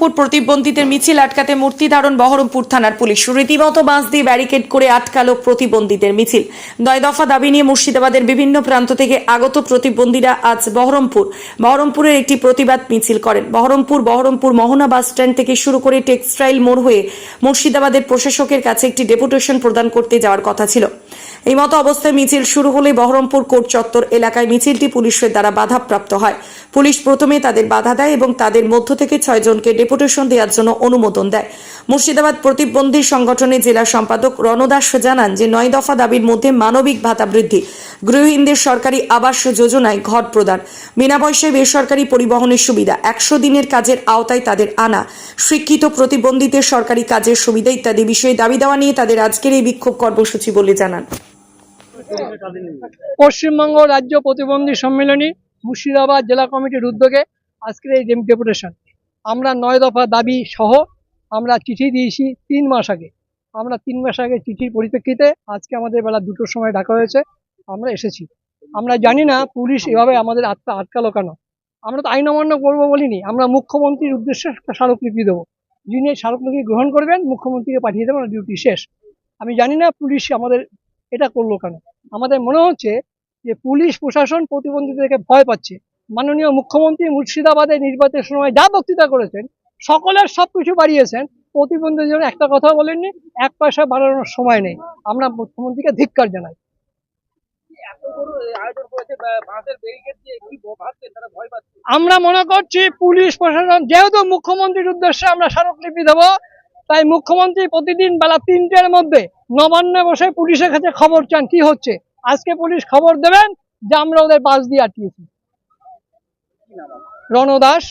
প্রতিবন্ধীদের মিছিল আটকাতে মূর্তি ধারণ বহরমপুর থানার পুলিশ। রীতিমতো বাঁশ দিয়ে ব্যারিকেড করে আটকালো প্রতিবন্ধীদের মিছিল। নয় দফা দাবি নিয়ে মুর্শিদাবাদের বিভিন্ন প্রান্ত থেকে আগত প্রতিবন্ধীরা আজ বহরমপুর। বহরমপুরের একটি প্রতিবাদ মিছিল করেন। বহরমপুর বহরমপুর মোহনা বাস স্ট্যান্ড থেকে শুরু করে টেক্সটাইল মোড় হয়ে মুর্শিদাবাদের প্রশাসকের কাছে একটি ডেপুটেশন প্রদান করতে যাওয়ার কথা ছিল। এই মতো অবস্থায় মিছিল শুরু হলে বহরমপুর কোর্ট চত্বর এলাকায় মিছিলটি পুলিশের দ্বারা বাধাপ্রাপ্ত হয়। পুলিশ প্রথমে তাদের বাধা দেয় এবং তাদের মধ্য থেকে ছয়জনকে ডেপুটেশন দেওয়ার জন্য অনুমোদন দেয়। মুর্শিদাবাদ প্রতিবন্ধী সংগঠনের জেলা সম্পাদক রণদাস জানান যে, নয় দফা দাবির মধ্যে মানবিক ভাতা বৃদ্ধি, গৃহহীনদের সরকারি আবাস যোজনায় ঘর প্রদান, বিনা পয়সায় বেসরকারি পরিবহনের সুবিধা, একশো দিনের কাজের আওতায় তাদের আনা শিক্ষিত প্রতিবন্ধীদের সরকারি কাজের সুবিধা ইত্যাদি বিষয়ে দাবি দেওয়া নিয়ে তাদের আজকের এই বিক্ষোভ কর্মসূচি বলে জানান। পশ্চিমবঙ্গ রাজ্য প্রতিবন্ধী সম্মেলনী মুর্শিদাবাদ জেলা কমিটির উদ্যোগে আজকের এই ডেপুটেশন। আমরা নয় দফা দাবি সহ আমরা চিঠি দিয়েছি তিন মাস আগে। আমরা তিন মাস আগে চিঠির পরিপ্রেক্ষিতে আজকে আমাদের বেলা দুটোর সময় ডাকা হয়েছে, আমরা এসেছি। আমরা জানি না পুলিশ এভাবে আমাদের আত্মা আটকালো কেন। আমরা তো আইন অমান্য করব বলিনি, আমরা মুখ্যমন্ত্রীর উদ্দেশ্যে একটা স্মারকলিপি দেবো। যিনি এই স্মারকলিপি গ্রহণ করবেন, মুখ্যমন্ত্রীকে পাঠিয়ে দেবেন ডিউটি শেষ। আমি জানি না পুলিশ আমাদের এটা করল কেন। আমাদের মনে হচ্ছে যে পুলিশ, প্রশাসন প্রতিবন্ধীদেরকে ভয় পাচ্ছে। মাননীয় মুখ্যমন্ত্রী মুর্শিদাবাদে নির্বাচনের সময় যা বক্তৃতা করেছেন, সকলের সবকিছু বাড়িয়েছেন, প্রতিবন্ধীদের জন্য একটা কথা বলেননি, এক পয়সা বাড়ানোর সময় নেই। আমরা মুখ্যমন্ত্রীকে ধিক্কার জানাই। আমরা মনে করছি পুলিশ প্রশাসন, যেহেতু মুখ্যমন্ত্রীর উদ্দেশ্যে আমরা স্মারকলিপি দেবো, তাই মুখ্যমন্ত্রী প্রতিদিন বেলা তিনটের মধ্যে নবান্নে বসে পুলিশের কাছে খবর চান, কি হচ্ছে? আজকে পুলিশ খবর দেবেন যে আমরা ওদের বাস দিয়ে আটকিয়েছি। রণদাস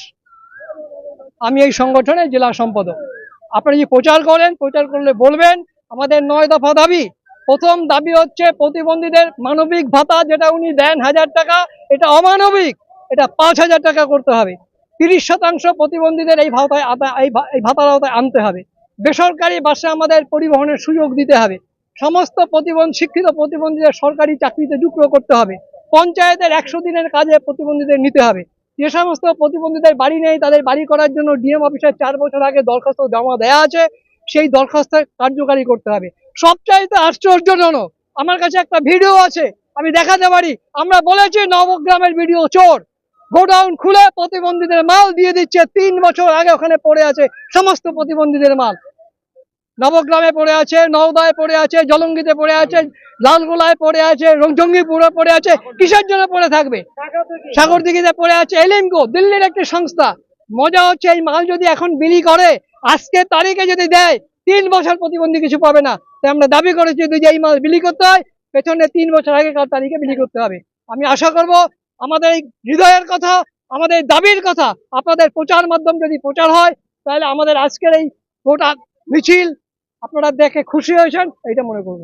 আমি এই সংগঠনের জেলা সম্পাদক। আপনারা যদি প্রচার করেন, প্রচার করলে বলবেন, আমাদের নয় দফা দাবি। প্রথম দাবি হচ্ছে প্রতিবন্ধীদের মানবিক ভাতা, যেটা উনি দেন হাজার টাকা, এটা অমানবিক, এটা পাঁচ হাজার টাকা করতে হবে। তিরিশ শতাংশ প্রতিবন্ধীদের এই ভাতায় এই ভাতার আওতায় আনতে হবে। বেসরকারি বাসে আমাদের পরিবহনের সুযোগ দিতে হবে। সমস্ত প্রতিবন্ধ শিক্ষিত প্রতিবন্ধীদের সরকারি চাকরিতে যুক্ত করতে হবে। পঞ্চায়েতের একশো দিনের কাজে প্রতিবন্ধীদের নিতে হবে। যে সমস্ত প্রতিবন্ধীদের বাড়ি নেই, তাদের বাড়ি করার জন্য ডিএম অফিসের চার বছর আগে দরখাস্ত জমা দেওয়া আছে, সেই দরখাস্ত কার্যকারী করতে হবে। সবচাইতে আশ্চর্যজনক, আমার কাছে একটা ভিডিও আছে, আমি দেখাতে পারি। আমরা বলেছি নবগ্রামের ভিডিও চোর। গোডাউন খুলে প্রতিবন্ধীদের মাল দিয়ে দিচ্ছে, তিন বছর আগে ওখানে পড়ে আছে সমস্ত প্রতিবন্ধীদের মাল। নবগ্রামে পড়ে আছে, নওদায় পড়ে আছে, জলঙ্গিতে পড়ে আছে, লালগোলায় পড়ে আছে জঙ্গিপুরে পড়ে আছে, কিসের জন্য পড়ে থাকবে? সাগরদিঘিতে পড়ে আছে এলিমকো দিল্লির একটি সংস্থা। মজা হচ্ছে এই মাল যদি এখন বিলি করে, আজকে তারিখে যদি দেয়, তিন বছর প্রতিবন্ধী কিছু পাবে না। তাই আমরা দাবি করেছি যদি এই মাল বিলি করতে হয়, পেছনে তিন বছর আগে কার তারিখে বিলি করতে হবে। আমি আশা করব আমাদের এই হৃদয়ের কথা, আমাদের দাবির কথা, আপনাদের প্রচার মাধ্যম যদি প্রচার হয়, তাহলে আমাদের আজকের এই গোটা মিছিল আপনারা দেখে খুশি হয়েছেন এইটা মনে করব